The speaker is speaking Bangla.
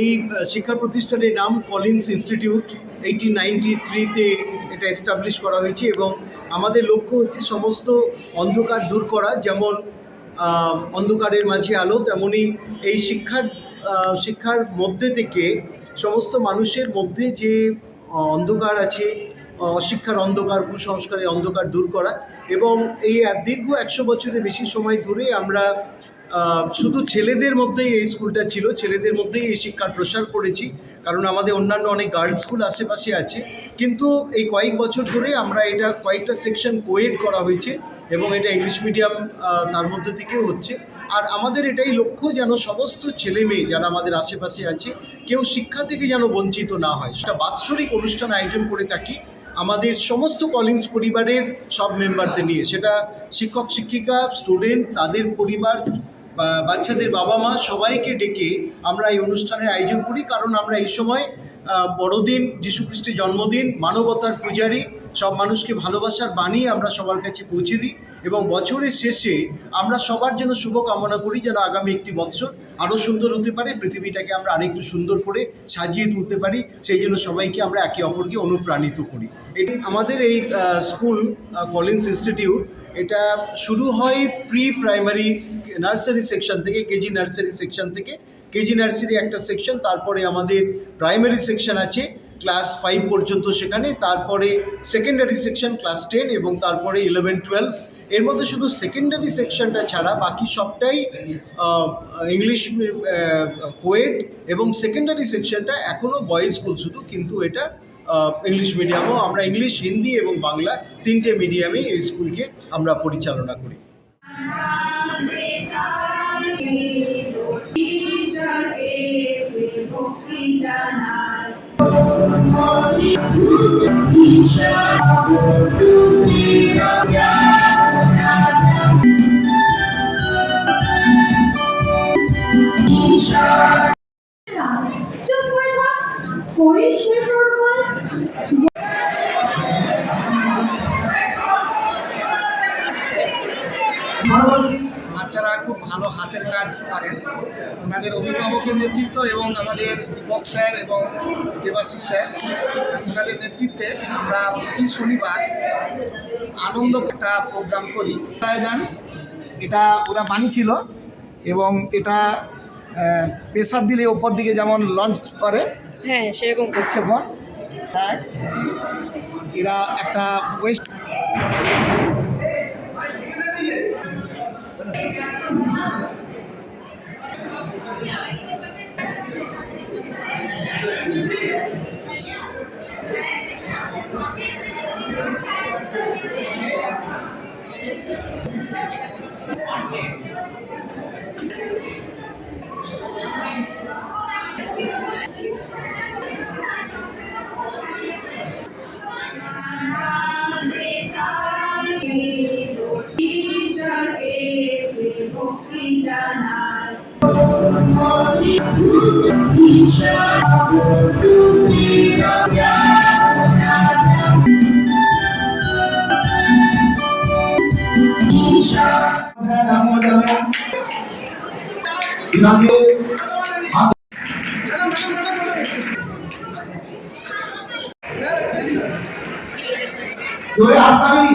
এই শিক্ষা প্রতিষ্ঠানের নাম কলিন্স ইনস্টিটিউট। এইটিন নাইনটি থ্রিতে এটা এস্টাবলিশ করা হয়েছে এবং আমাদের লক্ষ্য হচ্ছে সমস্ত অন্ধকার দূর করা, যেমন অন্ধকারের মাঝে আলো তেমনই এই শিক্ষার শিক্ষার মধ্যে থেকে সমস্ত মানুষের মধ্যে যে অন্ধকার আছে অশিক্ষার অন্ধকার, কুসংস্কারের অন্ধকার দূর করা এবং এই দীর্ঘ একশো বছরের বেশি সময় ধরে আমরা শুধু ছেলেদের মধ্যেই এই স্কুলটা ছিল, ছেলেদের মধ্যেই এই শিক্ষার প্রসার করেছি, কারণ আমাদের অন্যান্য অনেক গার্লস স্কুল আশেপাশে আছে। কিন্তু এই কয়েক বছর ধরে আমরা এটা কয়েকটা সেকশন কোয়েড করা হয়েছে এবং এটা ইংলিশ মিডিয়াম তার মধ্যে থেকেও হচ্ছে। আর আমাদের এটাই লক্ষ্য যেন সমস্ত ছেলে মেয়ে যারা আমাদের আশেপাশে আছে, কেউ শিক্ষা থেকে যেন বঞ্চিত না হয়। সেটা বাৎসরিক অনুষ্ঠান আয়োজন করে থাকি আমাদের সমস্ত কলিংস পরিবারের সব মেম্বারদের নিয়ে। সেটা শিক্ষক, শিক্ষিকা স্টুডেন্ট তাদের পরিবার বাচ্চাদের বাবা মা সবাইকে ডেকে আমরা এই অনুষ্ঠানের আয়োজন করি। কারণ আমরা এই সময় বড়দিন যীশু খ্রিস্টের জন্মদিন, মানবতার পূজারী সব মানুষকে ভালোবাসার বাণী আমরা সবার কাছে পৌঁছে দিই এবং বছরের শেষে আমরা সবার জন্য শুভ কামনা করি যেন আগামী একটি বছর আরও সুন্দর হতে পারে, পৃথিবীটাকে আমরা আরেকটু সুন্দর করে সাজিয়ে তুলতে পারি, সেই জন্য সবাইকে আমরা একে অপরকে অনুপ্রাণিত করি। এটি আমাদের এই স্কুল কলিন্স ইনস্টিটিউট, এটা শুরু হয় প্রি প্রাইমারি নার্সারি সেকশন থেকে, কেজি নার্সারি সেকশন থেকে। কেজি নার্সারি একটা সেকশন, তারপরে আমাদের প্রাইমারি সেকশন আছে। ক্লাস ফাইভ পর্যন্ত সেখানে তারপরে সেকেন্ডারি সেকশন ক্লাস টেন এবং তারপরে ইলেভেন টুয়েলভ এর মধ্যে শুধু সেকেন্ডারি সেকশনটা ছাড়া বাকি সবটাই ইংলিশ কোয়েড এবং সেকেন্ডারি সেকশনটা এখনও বয়েজ স্কুল শুধু কিন্তু এটা ইংলিশ মিডিয়ামও আমরা ইংলিশ হিন্দি এবং বাংলা তিনটে মিডিয়ামেই এই স্কুলকে আমরা পরিচালনা করি চুপ করে থাক পরে শেষ ওর বাচ্চারা খুব ভালো হাতের কাজ পারেন। ওনাদের অভিভাবকের নেতৃত্ব এবং আমাদের দীপক স্যার এবং দেবাশিস স্যার ওনাদের নেতৃত্বে আমরা প্রতি শনিবার আনন্দ একটা প্রোগ্রাম করি। আয়োজন এটা ওরা বানিয়েছিল এবং এটা প্রেশার দিলে ওপর দিকে যেমন লঞ্চ করে হ্যাঁ সেরকম প্রক্ষেপণ এক এরা একটা ওয়েস্ট জোরে হাততালি